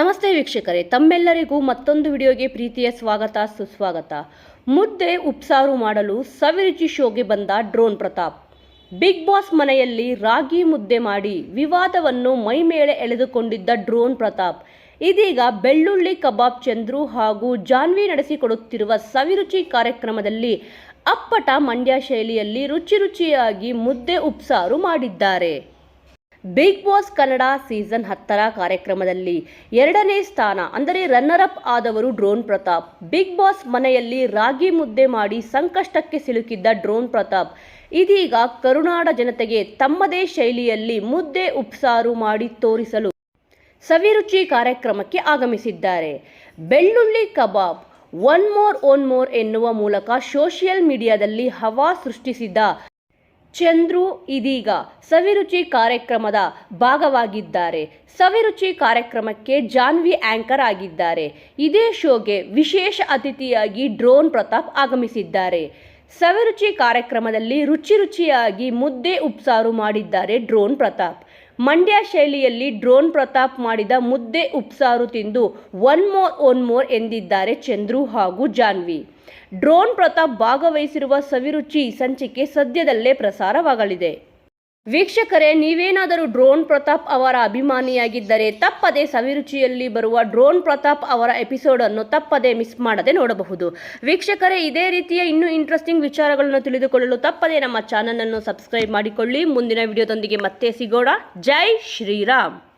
ನಮಸ್ತೆ ವೀಕ್ಷಕರೇ, ತಮ್ಮೆಲ್ಲರಿಗೂ ಮತ್ತೊಂದು ವಿಡಿಯೋಗೆ ಪ್ರೀತಿಯ ಸ್ವಾಗತ, ಸುಸ್ವಾಗತ. ಮುದ್ದೆ ಉಪ್ಸಾರು ಮಾಡಲು ಸವಿರುಚಿ ಶೋಗೆ ಬಂದ ಡ್ರೋನ್ ಪ್ರತಾಪ್. ಬಿಗ್ ಬಾಸ್ ಮನೆಯಲ್ಲಿ ರಾಗಿ ಮುದ್ದೆ ಮಾಡಿ ವಿವಾದವನ್ನು ಮೈಮೇಳೆ ಎಳೆದುಕೊಂಡಿದ್ದ ಡ್ರೋನ್ ಪ್ರತಾಪ್. ಇದೀಗ ಬೆಳ್ಳುಳ್ಳಿ ಕಬಾಬ್ ಚಂದ್ರು ಹಾಗೂ ಜಾನ್ವಿ ನಡೆಸಿಕೊಡುತ್ತಿರುವ ಸವಿರುಚಿ ಕಾರ್ಯಕ್ರಮದಲ್ಲಿ ಅಪ್ಪಟ ಮಂಡ್ಯ ಶೈಲಿಯಲ್ಲಿ ರುಚಿ ರುಚಿಯಾಗಿ ಮುದ್ದೆ ಉಪ್ಸಾರು ಮಾಡಿದ್ದಾರೆ. ಬಿಗ್ ಬಾಸ್ ಕನ್ನಡ ಸೀಸನ್ ಹತ್ತರ ಕಾರ್ಯಕ್ರಮದಲ್ಲಿ ಎರಡನೇ ಸ್ಥಾನ, ಅಂದರೆ ರನ್ನರ್ ಅಪ್ ಆದವರು ಡ್ರೋನ್ ಪ್ರತಾಪ್. ಬಿಗ್ ಬಾಸ್ ಮನೆಯಲ್ಲಿ ರಾಗಿ ಮುದ್ದೆ ಮಾಡಿ ಸಂಕಷ್ಟಕ್ಕೆ ಸಿಲುಕಿದ್ದ ಡ್ರೋನ್ ಪ್ರತಾಪ್. ಇದೀಗ ಕರುನಾಡ ಜನತೆಗೆ ತಮ್ಮದೇ ಶೈಲಿಯಲ್ಲಿ ಮುದ್ದೆ ಉಪ್ಸಾರು ಮಾಡಿ ತೋರಿಸಲು ಸವಿರುಚಿ ಕಾರ್ಯಕ್ರಮಕ್ಕೆ ಆಗಮಿಸಿದ್ದಾರೆ. ಬೆಳ್ಳುಳ್ಳಿ kebab one more one more ಎನ್ನುವ ಮೂಲಕ ಸೋಷಿಯಲ್ ಮೀಡಿಯಾದಲ್ಲಿ ಹವಾ ಸೃಷ್ಟಿಸಿದ್ದ ಚಂದ್ರು ಇದೀಗ ಸವಿರುಚಿ ಕಾರ್ಯಕ್ರಮದ ಭಾಗವಾಗಿದ್ದಾರೆ. ಸವಿರುಚಿ ಕಾರ್ಯಕ್ರಮಕ್ಕೆ ಜಾನ್ವಿ ಆಂಕರ್ ಆಗಿದ್ದಾರೆ. ಇದೇ ಶೋಗೆ ವಿಶೇಷ ಅತಿಥಿಯಾಗಿ ಡ್ರೋನ್ ಪ್ರತಾಪ್ ಆಗಮಿಸಿದ್ದಾರೆ. ಸವಿರುಚಿ ಕಾರ್ಯಕ್ರಮದಲ್ಲಿ ರುಚಿ ರುಚಿಯಾಗಿ ಮುದ್ದೆ ಉಪ್ಸಾರು ಮಾಡಿದ್ದಾರೆ ಡ್ರೋನ್ ಪ್ರತಾಪ್. ಮಂಡ್ಯ ಶೈಲಿಯಲ್ಲಿ ಡ್ರೋನ್ ಪ್ರತಾಪ್ ಮಾಡಿದ ಮುದ್ದೆ ಉಪ್ಸಾರು ತಿಂದು ಒನ್ ಮೋರ್ ಒನ್ ಮೋರ್ ಎಂದಿದ್ದಾರೆ ಚಂದ್ರು ಹಾಗೂ ಜಾನ್ವಿ. ಡ್ರೋನ್ ಪ್ರತಾಪ್ ಭಾಗವಹಿಸಿರುವ ಸವಿರುಚಿ ಸಂಚಿಕೆ ಸದ್ಯದಲ್ಲೇ ಪ್ರಸಾರವಾಗಲಿದೆ. ವೀಕ್ಷಕರೇ, ನೀವೇನಾದರೂ ಡ್ರೋನ್ ಪ್ರತಾಪ್ ಅವರ ಅಭಿಮಾನಿಯಾಗಿದ್ದರೆ ತಪ್ಪದೆ ಸವಿರುಚಿಯಲ್ಲಿ ಬರುವ ಡ್ರೋನ್ ಪ್ರತಾಪ್ ಅವರ ಎಪಿಸೋಡನ್ನು ತಪ್ಪದೆ ಮಿಸ್ ಮಾಡದೆ ನೋಡಬಹುದು. ವೀಕ್ಷಕರೇ, ಇದೇ ರೀತಿಯ ಇನ್ನೂ ಇಂಟ್ರೆಸ್ಟಿಂಗ್ ವಿಚಾರಗಳನ್ನು ತಿಳಿದುಕೊಳ್ಳಲು ತಪ್ಪದೆ ನಮ್ಮ ಚಾನಲನ್ನು ಸಬ್ಸ್ಕ್ರೈಬ್ ಮಾಡಿಕೊಳ್ಳಿ. ಮುಂದಿನ ವಿಡಿಯೋದೊಂದಿಗೆ ಮತ್ತೆ ಸಿಗೋಣ. ಜೈ ಶ್ರೀರಾಮ್!